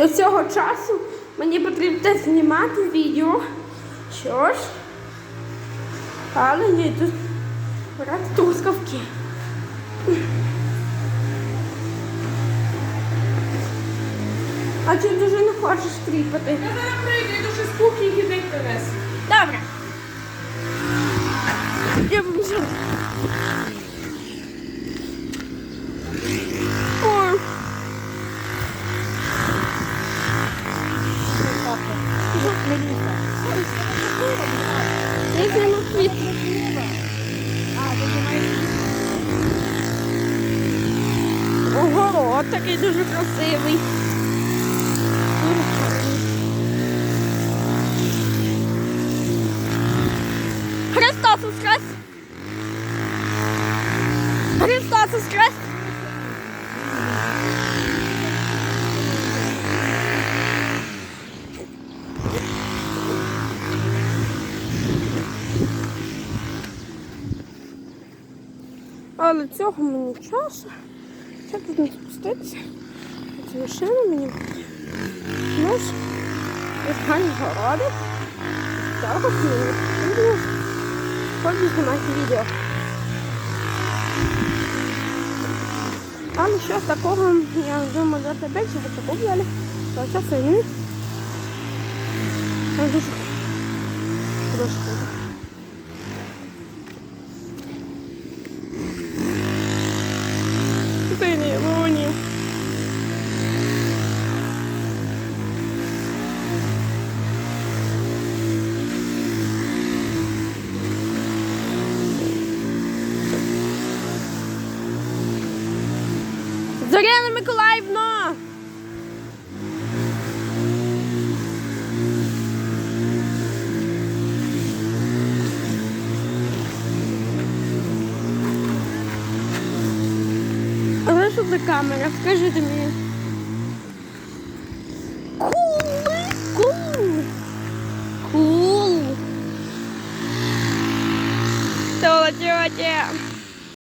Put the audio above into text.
До цього часу мені потрібно знімати відео. Що ж? Але я йду брати трускавки. А чи дуже не хочеш тріпати? Я зараз прийду, йду ще з кухні і принесу. Добре. Я вже. Я йду на квіт. Ого, такий дуже красивий. Дуже гарний. Христос Воскрес! Христос Воскрес! Але цього мені часу. Ще тут не спуститися. Ці машини мені. Ось гарні городи. Також мені потрібно Хочу знімати відео. Але щось такого, я думаю, за тебе за купляли. То зараз вони. Це дуже трошки. Зоряна Миколаївна! Але що за камера? Скажіть мені. Кул! Кул!